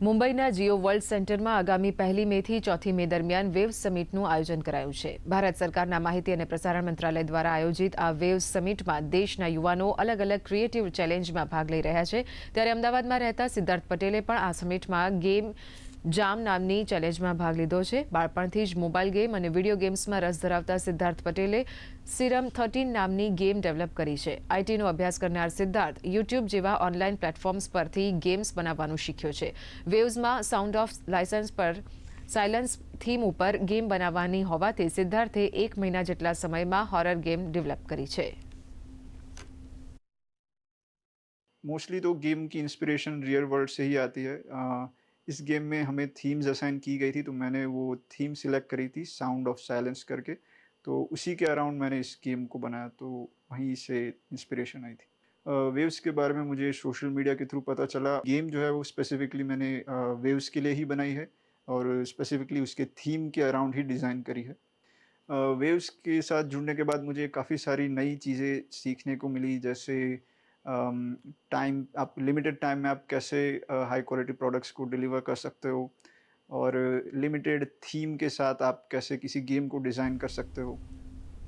મુંબઈના જીઓ વર્લ્ડ સેન્ટરમાં આગામી પહેલી મેથી ચોથી મે દરમિયાન વેવ સમિટનું આયોજન કરાયું છે. ભારત સરકારના માહિતી અને પ્રસારણ મંત્રાલય દ્વારા આયોજિત આ વેવ સમિટમાં દેશના યુવાનો અલગ અલગ ક્રિએટિવ ચેલેન્જમાં ભાગ લઈ રહ્યા છે. ત્યારે અમદાવાદમાં રહેતા સિદ્ધાર્થ પટેલે પણ આ સમિટમાં ગેમ જામ નામની ચેલેન્જમાં ભાગ લીધો છે બાળપણથી જ મોબાઈલ ગેમ અને વિડીયો ગેમ્સમાં રસ ધરાવતા સિદ્ધાર્થ પટેલે સિરમ થર્ટીન નામની ગેમ ડેવલપ કરી છે આઈટીનો અભ્યાસ કરનાર સિદ્ધાર્થ યુટ્યુબ જેવા ઓનલાઈન પ્લેટફોર્મ્સ પરથી ગેમ્સ બનાવવાનું શીખ્યો છે વેવ્સમાં સાઉન્ડ ઓફ લાયસન્સ પર સાયલન્સ થીમ ઉપર ગેમ બનાવવાની હોવાથી સિદ્ધાર્થે એક મહિના જેટલા સમયમાં હોરર ગેમ ડેવલપ કરી છે मोस्टली तो गेम की इंस्पिरेशन रियल वर्ल्ड से ही आती है अ, इस गेम में हमें थीम्स असाइन की गई थी तो मैंने वो थीम सिलेक्ट करी थी साउंड ऑफ़ साइलेंस करके। तो उसी के अराउंड मैंने इस गेम को बनाया तो वहीं से इंस्पिरेशन आई थी। वेव्स के बारे में मुझे सोशल मीडिया के थ्रू पता चला। गेम जो है वो स्पेसिफिकली मैंने वेव्स के लिए ही बनाई है, और स्पेसिफिकली उसके थीम के अराउंड ही डिज़ाइन करी है। वेव्स के साथ जुड़ने के बाद मुझे काफ़ी सारी नई चीज़ें सीखने को मिली, जैसे टाइम आप लिमिटेड टाइम में आप कैसे हाई क्वालिटी प्रोडक्ट्स को डिलीवर कर सकते हो? और लिमिटेड थीम के साथ आप कैसे किसी गेम को डिज़ाइन कर सकते हो?